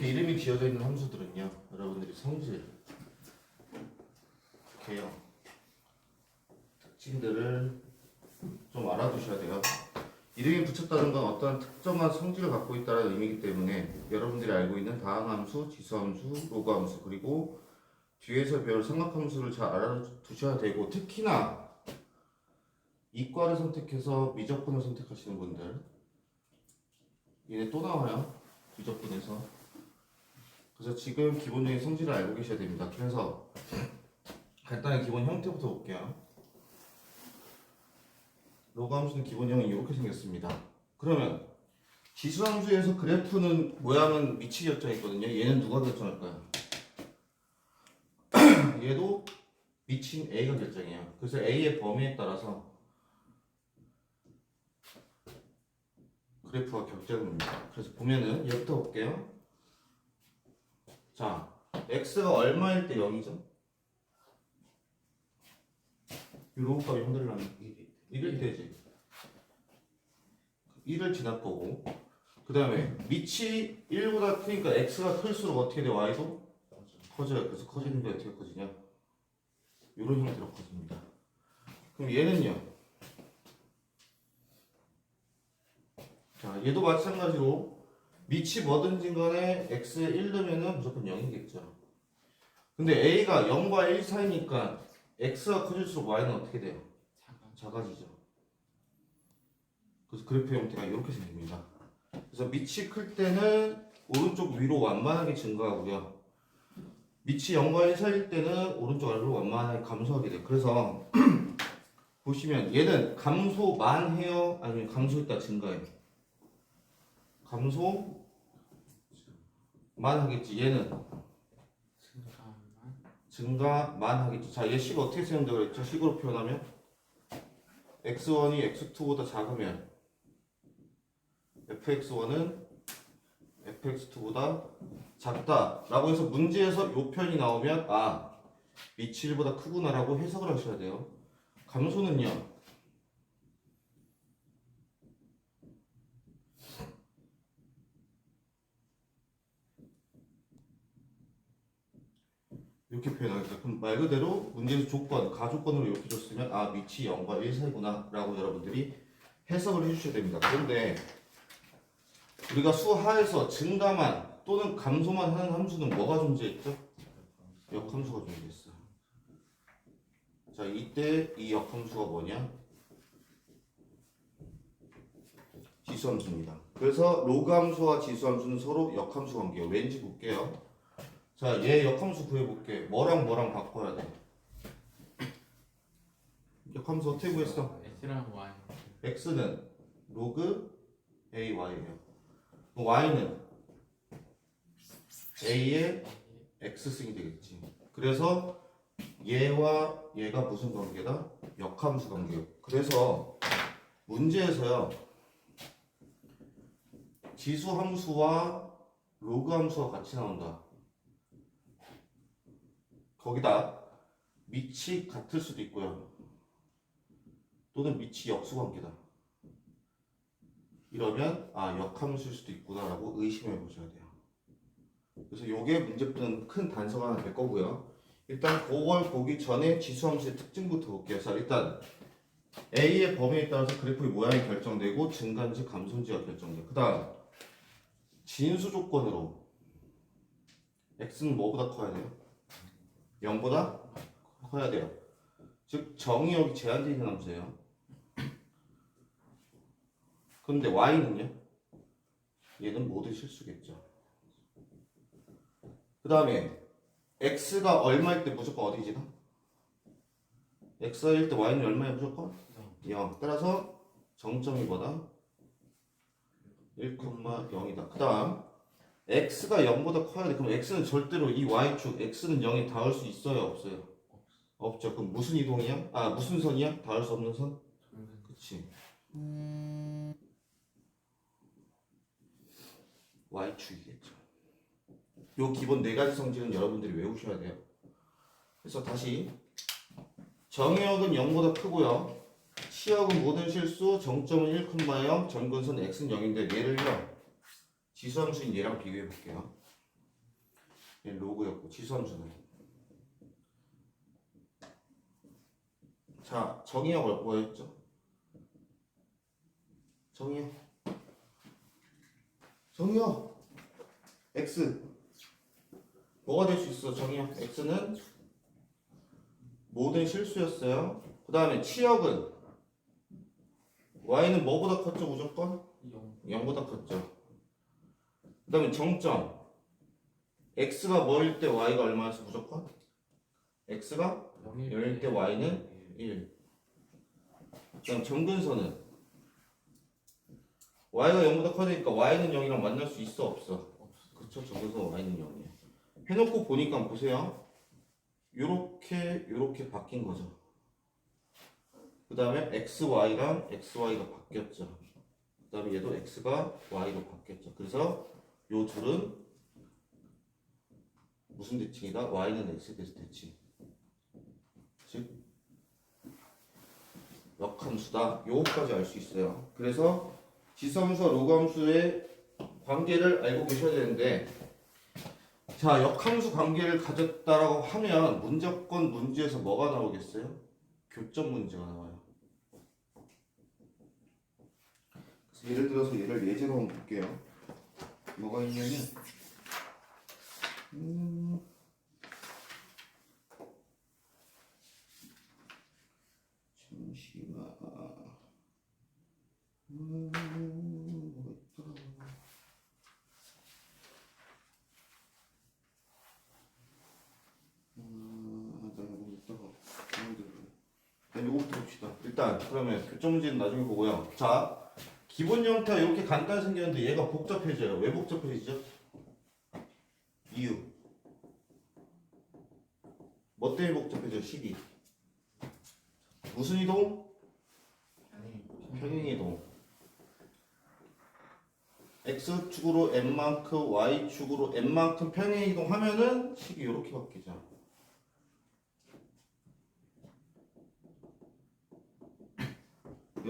이렇게 이름이 지어져 있는 함수들은요, 여러분들이 성질, 개형, 특징들을 좀 알아두셔야 돼요. 이름이 붙였다는 건 어떠한 특정한 성질을 갖고 있다는 의미이기 때문에 여러분들이 알고 있는 다항함수, 지수함수, 로그함수 그리고 뒤에서 배울 삼각함수를 잘 알아두셔야 되고 특히나 이과를 선택해서 미적분을 선택하시는 분들 얘네 또 나와요 미적분에서 그래서 지금 기본적인 성질을 알고 계셔야 됩니다 그래서 간단히 기본 형태부터 볼게요 로그 함수는 기본형이 이렇게 생겼습니다 그러면 지수 함수에서 그래프는 모양은 미치 결정했거든요 얘는 누가 결정할까요? 얘도 미친 A가 결정해요 그래서 A의 범위에 따라서 그래프가 결정됩니다. 그래서 보면은 얘부터 볼게요. 자, x가 얼마일 때 0이죠? 이 로우 값이 흔들려면 1일 때지. 1을 지날 거고. 그 다음에 밑이 1보다 크니까 x가 클수록 어떻게 돼? y도 커져요. 그래서 커지는 게 어떻게 커지냐? 이런 형태로 커집니다. 그럼 얘는요? 자, 얘도 마찬가지로 밑이 뭐든지 간에 x에 1 넣으면 무조건 0이겠죠. 근데 a가 0과 1 사이니까 x가 커질수록 y는 어떻게 돼요? 작아지죠. 그래서 그래프 형태가 이렇게 생깁니다. 그래서 밑이 클 때는 오른쪽 위로 완만하게 증가하고요. 밑이 0과 1 사이일 때는 오른쪽 아래로 완만하게 감소하게 돼요. 그래서 보시면 얘는 감소만 해요? 아니면 감소했다 증가해요? 감소 만 하겠지. 얘는 증가만 하겠지. 자, 얘 식을 어떻게 세운다고 그랬죠? 식으로 표현하면 x1이 x2보다 작으면 fx1은 fx2보다 작다 라고 해서 문제에서 요 표현이 나오면 아 밑이 1보다 크구나 라고 해석을 하셔야 돼요. 감소는요. 이렇게 표현하겠다. 그럼 말 그대로 문제에서 조건, 가조건으로 이렇게 줬으면 아 밑이 0과 1 사이구나 라고 여러분들이 해석을 해주셔야 됩니다. 그런데 우리가 수하에서 증가만 또는 감소만 하는 함수는 뭐가 존재했죠? 역함수가 존재했어. 자 이때 이 역함수가 뭐냐? 지수함수입니다. 그래서 로그함수와 지수함수는 서로 역함수 관계예요. 왠지 볼게요. 자, 얘 역함수 구해볼게. 뭐랑 뭐랑 바꿔야 돼? 역함수 어떻게 구했어? X랑 Y x는 로그 ay예요. y는 a의 x승이 되겠지. 그래서 얘와 얘가 무슨 관계다? 역함수 관계예요. 그래서 문제에서요. 지수 함수와 로그 함수가 같이 나온다. 거기다 밑이 같을 수도 있고요. 또는 밑이 역수 관계다. 이러면 아 역함수일 수도 있구나라고 의심해 보셔야 돼요. 그래서 요게 문제 푸는 큰 단서가 하나 될 거고요. 일단 그걸 보기 전에 지수함수의 특징부터 볼게요. 자 일단 A의 범위에 따라서 그래프의 모양이 결정되고 증가인지 감소인지가 결정돼. 그 다음 진수 조건으로 x는 뭐보다 커야 돼요? 0보다 커야 돼요. 즉 정의역이 제한되어 있는 함수예요. 그런데 y는요? 얘는 모두 실수겠죠. 그 다음에 x가 얼마일 때 무조건 어디 지나? x가 1때 y는 얼마야 무조건? 0. 따라서 정점이 뭐다? 1,0이다. 그 다음 x가 0보다 커야 돼. 그럼 x는 절대로 이 y축 x는 0에 닿을 수 있어요? 없어요? 없죠. 그럼 무슨 이동이야? 아 무슨 선이야? 닿을 수 없는 선? 그치. y축이겠죠. 요 기본 네 가지 성질은 여러분들이 외우셔야 돼요. 그래서 다시 정의역은 0보다 크고요. 시역은 모든 실수, 정점은 1,0, 전근선 x는 0인데 얘를요. 지수함수인 얘랑 비교해 볼게요. 얘 로그였고 지수함수는 자 정의역 뭐였죠? 정의역 정의역 x 뭐가 될 수 있어 정의역 x는 모든 실수였어요 그 다음에 치역은 y는 뭐보다 컸죠 무조건? 0 0보다 컸죠. 그 다음에 정점. x가 뭐일 때 y가 얼마였어 무조건? x가 0일 때 y는 1. 그 다음 점근선은 y가 0보다 커지니까 y는 0이랑 만날 수 있어 없어? 그쵸 점근선 y는 0이에요. 해놓고 보니까 보세요. 요렇게 요렇게 바뀐 거죠. 그 다음에 xy랑 xy가 바뀌었죠. 그 다음에 얘도 x가 y로 바뀌었죠. 그래서 요 둘은 무슨 대칭이다? y는 x에 대해서 대칭. 즉 역함수다. 요거까지 알 수 있어요. 그래서 지수함수와 로그함수의 관계를 알고 계셔야 되는데 자 역함수 관계를 가졌다라고 하면 문제권 문제에서 뭐가 나오겠어요? 교점 문제가 나와요. 그래서 예를 들어서 얘를 예제로 한번 볼게요. 뭐가 있냐면, 음. 음. 아, 그만두고. 네, 봅시다. 일단 그러면 교점 문제는 나중에 보고요. 자, 기본 형태가 이렇게 간단히 생겼는데 얘가 복잡해져요. 왜 복잡해지죠? 이유. 뭐 때문에 복잡해져? 식이. 무슨 이동? 평행 이동. x축으로 n만큼 y축으로 n만큼 평행 이동하면은 식이 이렇게 바뀌죠.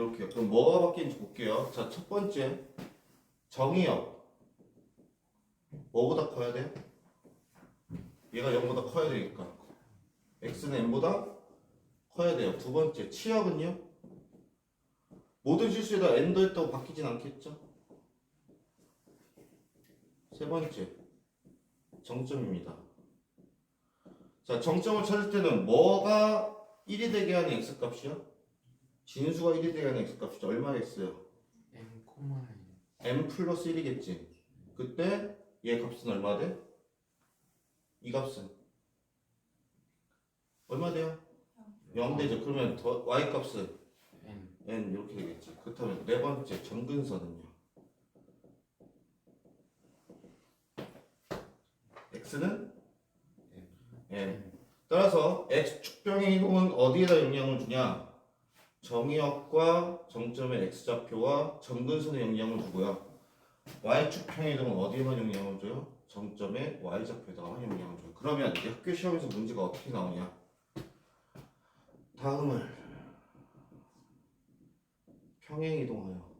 이렇게 그럼 뭐가 바뀌는지 볼게요. 자, 첫 번째 정의역 뭐보다 커야 돼? 얘가 0보다 커야 되니까 x는 n보다 커야 돼요. 두 번째 치역은요? 모든 실수에다 n 더했다고 바뀌진 않겠죠? 세 번째 정점입니다. 자, 정점을 찾을 때는 뭐가 1이 되게 하는 x 값이요? 진수가 1이 되게 하는 x 값이죠. 얼마겠어요? M 코마 m 플러스 1이겠지. 그때 얘 값은 얼마 돼? 이 값은 얼마 돼요? 0 되죠. 그러면 더 y 값은 N n 이렇게 되겠지. 그렇다면 네 번째 점근선은요. x는 n. 따라서 x 축병의 이동은 어디에다 영향을 주냐? 정의역과 정점의 x좌표와 점근선에 영향을 주고요. y축 평의 이동은 어디에만 영향을 줘요? 정점의 y좌표에다가 영향을 줘요. 그러면 학교 시험에서 문제가 어떻게 나오냐? 다음을 평행 이동하여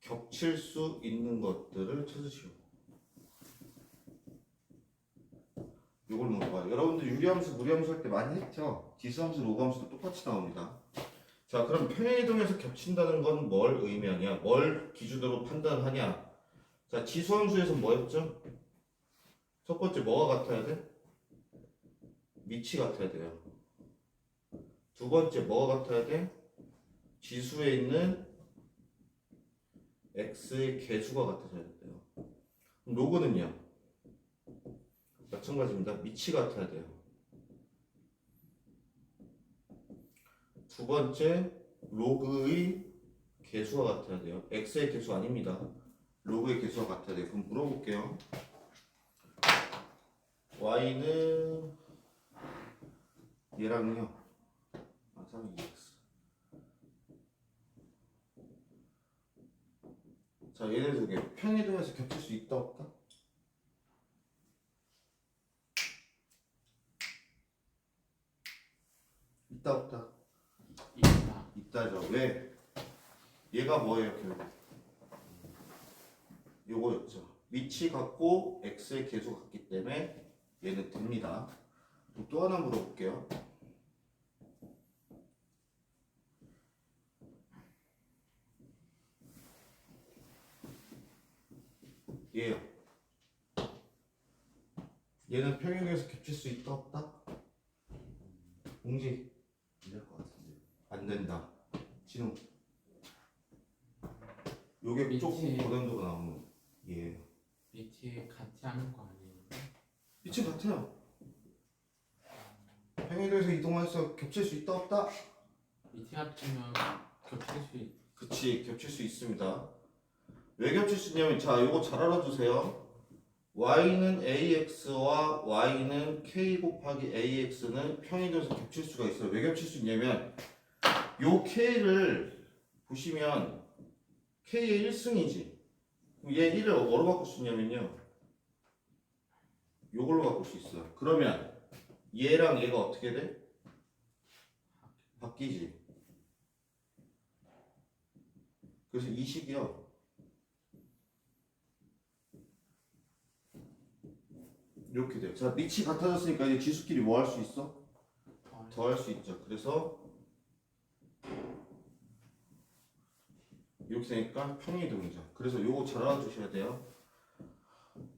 겹칠 수 있는 것들을 찾으시오. 이걸 먼저 봐요. 여러분들 유리함수, 무리함수 할 때 많이 했죠? 지수함수, 로그함수도 똑같이 나옵니다. 자, 그럼 평행 이동에서 겹친다는 건 뭘 의미하냐? 뭘 기준으로 판단하냐? 자, 지수함수에서 뭐였죠? 첫 번째 뭐가 같아야 돼? 밑이 같아야 돼요. 두 번째 뭐가 같아야 돼? 지수에 있는 x의 개수가 같아져야 돼요. 그럼 로그는요? 마찬가지입니다. 밑이 같아야 돼요. 두 번째 로그의 개수가 같아야 돼요. x의 개수 아닙니다. 로그의 개수가 같아야 돼요. 그럼 물어볼게요. y는 얘랑요. 아, 3x. 자, 얘네 두 개. 평이동에서 겹칠 수 있다 없다? 있다 없다? 있다 있다죠. 왜? 얘가 뭐예요, 결국? 요거였죠. 위치 같고 x의 계수 같기 때문에 얘는 됩니다. 또 하나 물어볼게요. 얘요. 얘는 평행에서 겹칠 수 있다 없다? 공지. 안 된다. 진우. 요게 조금 미치. 고난도가 나오는 예. 밑에 같이 하는 거 아니에요? 위치 같아요. 평행도에서 이동해서 겹칠 수 있다 없다? 밑에 같으면 겹칠 수 있... 그치 겹칠 수 있습니다. 왜 겹칠 수 있냐면 자 요거 잘 알아두세요. y는 ax와 y는 k 곱하기 ax는 평행도에서 겹칠 수가 있어요. 왜 겹칠 수 있냐면 요 k를 보시면 k의 1승이지. 얘 1을 뭐로 바꿀 수 있냐면요. 요걸로 바꿀 수 있어요. 그러면 얘랑 얘가 어떻게 돼? 바뀌지. 그래서 이 식이요. 이렇게 돼요. 자, 밑이 같아졌으니까 이제 지수끼리 뭐 할 수 있어? 어, 더할 수 있죠. 그래서 이렇게 되니까 평이동이죠. 그래서 요거 잘 알아두셔야 돼요.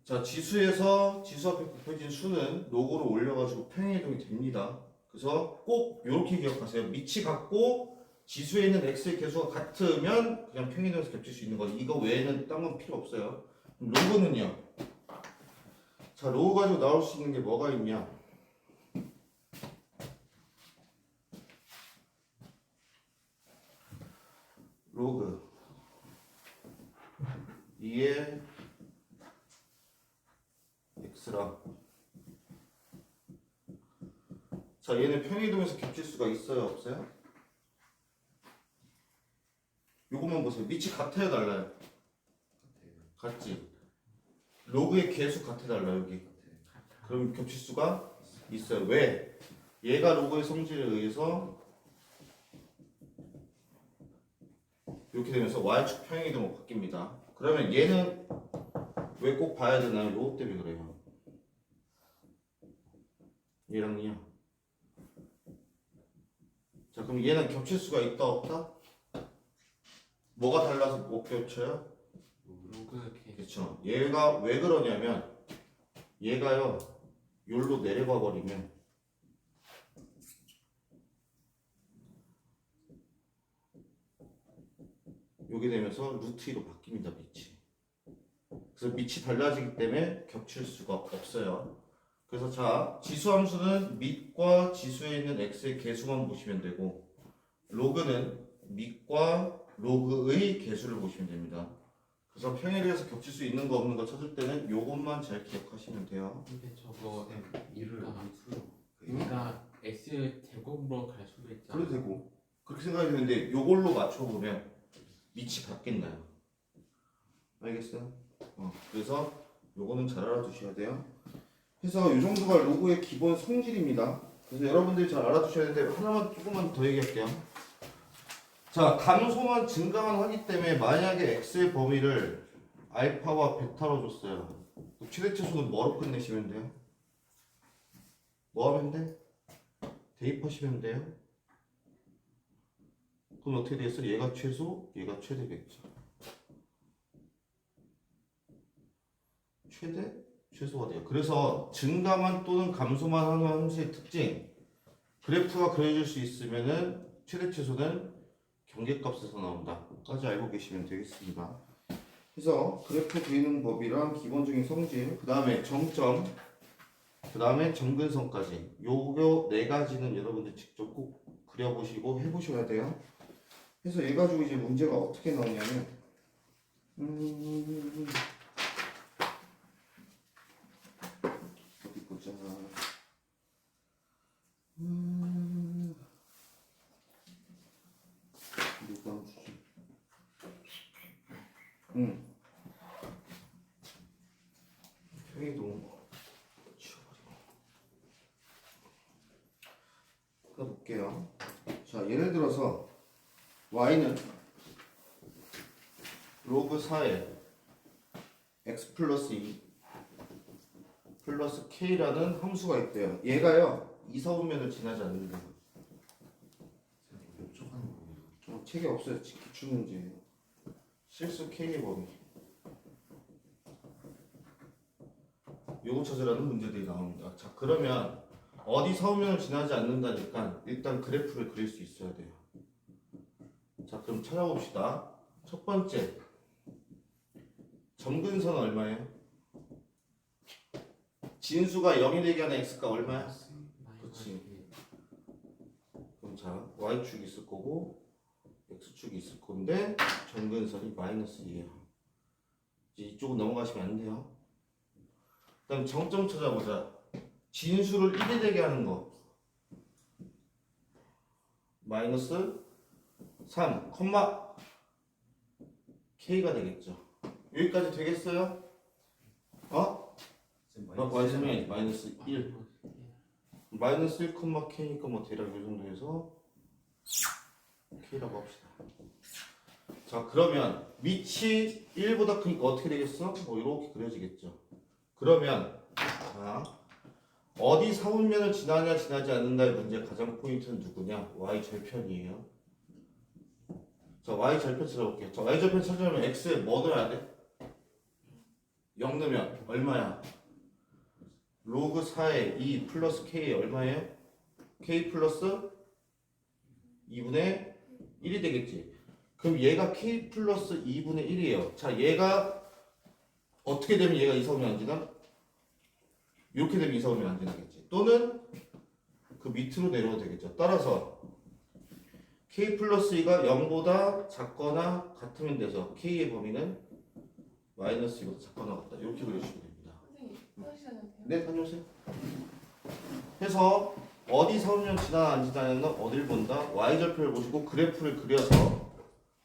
자, 지수에서 지수 앞에 곱해진 수는 로고로 올려가지고 평이동이 됩니다. 그래서 꼭 이렇게 기억하세요. 밑이 같고 지수에 있는 x의 개수가 같으면 그냥 평이동에서 겹칠 수 있는 거지. 이거 외에는 딴 건 필요 없어요. 그럼 로그는요. 자, 로그 가지고 나올 수 있는 게 뭐가 있냐? 로그 2의 x랑 자 얘는 평이동에서 겹칠 수가 있어요 없어요? 요것만 보세요 밑이 같아요 달라요? 같지 로그의 개수 같아 달라 여기 그럼 겹칠 수가 있어요 왜? 얘가 로그의 성질에 의해서 이렇게 되면서 y축 평행이동으로 바뀝니다. 그러면 얘는 왜 꼭 봐야 되나요? 요거 때문에 그래요. 얘랑요. 자 그럼 얘는 겹칠 수가 있다 없다? 뭐가 달라서 못 겹쳐요? 로그 개 그렇죠. 얘가 왜 그러냐면 얘가요 요로 내려가 버리면 요게 되면서 루트 2로 바뀝니다 밑이. 그래서 밑이 달라지기 때문에 겹칠 수가 없어요. 그래서 자 지수 함수는 밑과 지수에 있는 x의 개수만 보시면 되고 로그는 밑과 로그의 개수를 보시면 됩니다. 그래서 평행에서 겹칠 수 있는 거 없는 거 찾을 때는 요것만 잘 기억하시면 돼요. 근데 저거 이를 아, 밑으로. 그러니까 x 제곱으로 갈 수도 있잖아 그래도 되고 그렇게 생각이 되는데 요걸로 맞춰보면 밑이 바뀌나요? 알겠어요? 어, 그래서 요거는 잘 알아두셔야 돼요. 그래서 요 정도가 로그의 기본 성질입니다. 그래서 여러분들이 잘 알아두셔야 되는데 하나만 조금만 더 얘기할게요. 자, 감소만 증가만 하기 때문에 만약에 x의 범위를 알파와 베타로 줬어요. 최대치수는 뭐로 끝내시면 돼요? 뭐 하면 돼? 대입하시면 돼요. 그럼 어떻게 되겠어? 얘가 최소, 얘가 최대겠죠. 최대, 최소가 돼요. 그래서 증가만 또는 감소만 하는 함수의 특징. 그래프가 그려질 수 있으면은 최대 최소는 경계값에서 나온다. 까지 알고 계시면 되겠습니다. 그래서 그래프 그리는 법이랑 기본적인 성질, 그 다음에 정점, 그 다음에 점근선까지 요거 네 가지는 여러분들 직접 꼭 그려보시고 해보셔야 돼요. 그래서 얘 가지고 이제 문제가 어떻게 나오냐면 음 어디 보자. 음 누가 주지? 음 평이동 치워버리고 끊어볼게요. 자 예를 들어서 y는 로그 4에 x 플러스 2 플러스 k라는 함수가 있대요. 얘가요 이사분면을 지나지 않는다. 좀 책이 없어요. 기출 문제예요. 실수 k의 범위. 요거 찾으라는 문제들이 나옵니다. 자 그러면 어디 사분면을 지나지 않는다니까 일단 그래프를 그릴 수 있어야 돼요. 자 그럼 찾아봅시다. 첫 번째 점근선 얼마예요? 진수가 0이 되게 하는 x가 얼마야? 그치. 그럼 자 y축이 있을 거고 x축이 있을 건데 점근선이 마이너스 2예요. 이제 이쪽은 넘어가시면 안 돼요. 그다음 정점 찾아보자. 진수를 1이 되게 하는 거. 마이너스 3, 콤마 k가 되겠죠. 여기까지 되겠어요? 어? 마이너스 마이너스 1. 예. 마이너스 1, k니까 뭐 대략 이 정도 해서 k라고 합시다. 자 그러면 밑이 1보다 크니까 어떻게 되겠어? 뭐 이렇게 그려지겠죠. 그러면 자 어디 사분면을 지나냐 지나지 않는다의 문제 가장 포인트는 누구냐? y 절편이에요. 자 y 절편 찾아볼게요. 자 y 절편 찾으려면 x에 뭐 넣어야 돼? 0 넣으면 얼마야? 로그 4에 2 플러스 k 얼마예요? k 플러스 2분의 1이 되겠지. 그럼 얘가 k 플러스 2분의 1이에요. 자, 얘가 어떻게 되면 얘가 이사오면 안 지나? 이렇게 되면 이사오면 안 지나겠지. 또는 그 밑으로 내려도 되겠죠. 따라서 k 플러스 2가 0보다 작거나 같으면 돼서 k의 범위는 마이너스 2보다 작거나 같다. 이렇게 그려주시면 됩니다. 선생님, 화장실 다녀도 돼요? 네, 다녀오세요. 해서 어디 사분면 지나 안 지나는 건 어딜 본다? y절표를 보시고 그래프를 그려서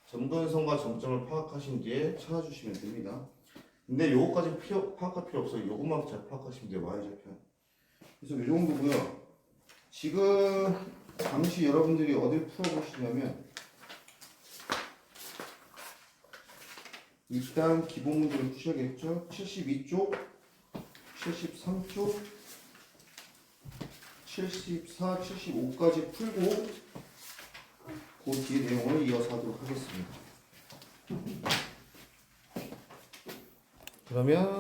점근선과 점점을 파악하신 뒤에 찾아주시면 됩니다. 근데 요거까지 필요, 파악할 필요 없어요. 요것만 잘 파악하시면 돼요. y절표. 그래서 이 정도고요. 지금 잠시 여러분들이 어딜 풀어보시냐면 일단 기본 문제를 푸셔야겠죠? 72쪽 73쪽 74, 75까지 풀고 그 뒤에 내용을 이어서 하도록 하겠습니다. 그러면